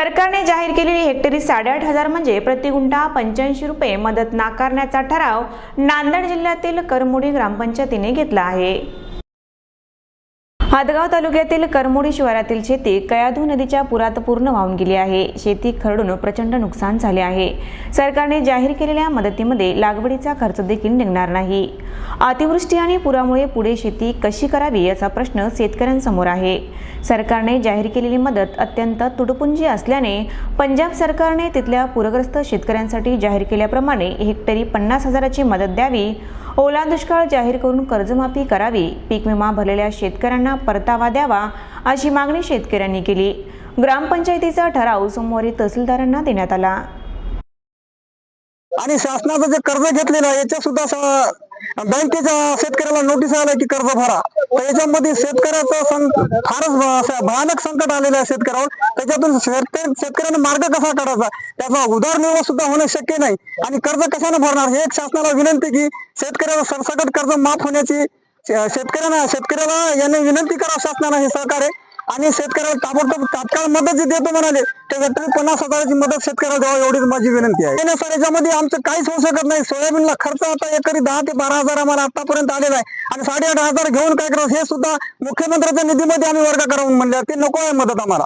सरकारने जाहीर केलेली हेक्टरी साडेआठ हजार म्हणजे प्रतिगुंठा पंच्याऐंशी रुपये मदत नाकारण्याचा ठराव नांदेड जिल्ह्यातील करमुडी ग्रामपंचायतीने घेतला आहे. हादगाव तालुक्यातील करमुडी शिवारातील शेती कयाधू नदीच्या पुरात पूर्ण वाहून गेली आहे. शेती खरडून प्रचंड नुकसान झाले आहे. सरकारने जाहीर केलेल्या मदतीमध्ये लागवडीचा खर्च देखील निघणार नाही. अतिवृष्टी आणि पुरामुळे पुढे शेती कशी करावी याचा प्रश्न शेतकऱ्यांसमोर आहे. सरकारने जाहीर केलेली मदत अत्यंत तुटपुंजी असल्याने पंजाब सरकारने तिथल्या पूरग्रस्त शेतकऱ्यांसाठी जाहीर केल्याप्रमाणे हेक्टरी पन्नास हजाराची मदत द्यावी ओला दुष्काळ जाहीर करून कर्जमाफी करावी. पीक विमा भरलेल्या शेतकऱ्यांना परतावा द्यावा अशी मागणी शेतकऱ्यांनी केली. ग्रामपंचायतीचा ठराव सोमवारी तहसीलदारांना देण्यात आला. आणि शासनाचं जे कर्ज घेतलेलं आहे याच्या सुद्धा बँकेच्या शेतकऱ्याला नोटीस आल्या की कर्ज भरा. तर याच्यामध्ये शेतकऱ्याचं फारच भयानक संकट आलेलं आहे शेतकऱ्यावर. त्याच्यातून शेतकरी शेतकऱ्याने मार्ग कसा काढायचा? त्याचा उदारनिर्वाह सुद्धा होणं शक्य नाही. आणि कर्ज कशाने भरणार? हे एक शासनाला विनंती की शेतकऱ्याला सरसकट कर्ज माफ होण्याची शेतकऱ्यांना शेतकऱ्याला यांनी विनंती करा शासनाला हे सहकार्य. आणि शेतकऱ्याला ताबडतोब तात्काळ मदत जी देतो म्हणाले त्या व्यक्ती पन्नास हजाराची मदत शेतकऱ्याला द्यावा एवढीच माझी विनंती आहे. सर याच्यामध्ये आमचं काहीच होऊ शकत नाही. सोयाबीनला खर्च आता एकरी दहा ते बारा हजार आम्हाला आतापर्यंत आलेला आहे. आणि साडेआठ हजार घेऊन काय करावं? हे सुद्धा मुख्यमंत्र्यांच्या निधीमध्ये आम्ही वर्ग करावून म्हणले ते नको आहे मदत आम्हाला.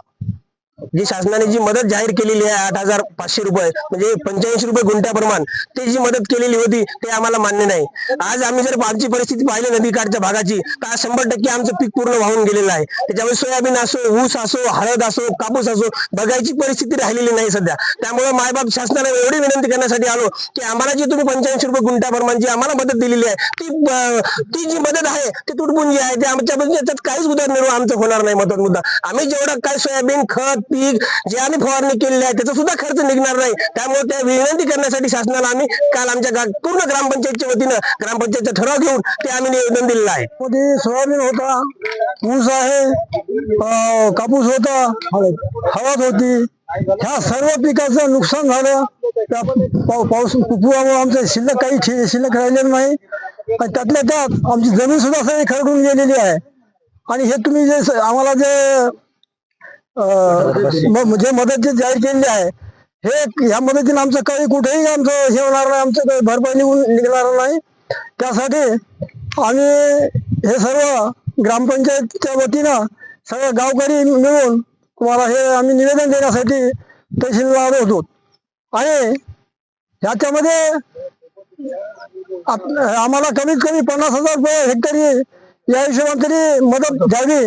जी शासनाने जी मदत जाहीर केलेली आहे आठ हजार पाचशे रुपये म्हणजे पंच्याऐंशी रुपये गुंठ्याप्रमाण ते जी मदत केलेली होती ते आम्हाला मान्य नाही. आज आम्ही जर आमची परिस्थिती पाहिली नदीकाठच्या भागाची तर आज शंभर टक्के आमचं पीक पूर्ण वाहून गेलेलं आहे. त्याच्यामुळे सोयाबीन असो ऊस असो हळद असो कापूस असो बघायची परिस्थिती राहिलेली नाही सध्या. त्यामुळे मायबाप शासनाला एवढी विनंती करण्यासाठी आलो की आम्हाला जी तुम्ही पंच्याऐंशी रुपये गुंठ्याप्रमाण जी आम्हाला मदत दिलेली आहे ती ती जी मदत आहे ती तुटपुंजी आहे ते आमच्या काहीच उदरनिर्वाह आमचं होणार नाही मदत मुद्दा. आम्ही जेवढा काय सोयाबीन खत पीक जे आम्ही फवारणी केलेली आहे त्याचा सुद्धा खर्च निघणार नाही. त्यामुळे त्या विनंती करण्यासाठी शासनाला आम्ही काल आमच्या पूर्ण ग्रामपंचायतच्या वतीनं ग्रामपंचायतचा ठराव घेऊन ते आम्ही निवेदन दिलेलं आहे. मध्ये सोयाबीन होता ऊस आहे कापूस होता हळद होती. ह्या सर्व पिकाचं नुकसान झालं. त्या पाऊ- पाऊस पुरामुळे आमचं शिल्लक काही शिल्लक राहिलेलं नाही. आणि त्यातल्या त्यात आमची जमीन सुद्धा सगळी खरडून गेलेली आहे. आणि हे तुम्ही जे आम्हाला जे म्हणजे म- मदत जाहीर केलेली आहे. हे या मदतीने आमचं काही कुठेही आमचं हे होणार नाही आमचं काही भरपाई निघून निघणार नाही. त्यासाठी आम्ही हे सर्व ग्रामपंचायतच्या वतीनं सगळे गावकरी मिळून तुम्हाला हे आम्ही निवेदन देण्यासाठी तहसीलदार होतो. आणि ह्याच्यामध्ये आम्हाला कमीत कमी पन्नास हजार रुपये हेक्टरी या हिशोबाने तरी मदत द्यावी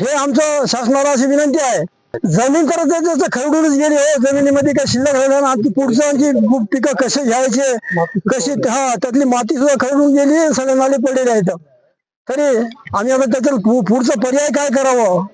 हे आमचं शासनाला अशी विनंती आहे. जमीन तर त्याचं खरडूनच गेली हो जमिनीमध्ये काही शिल्लक राहिलं ना आणखी पुढचं आणखी पिकं कसे घ्यायचे कशी हा त्यातली माती सुद्धा खरडून गेली सगळे नाले पडलेले आहेत. तरी आम्ही आता त्याचं पुढचा पर्याय काय करावं?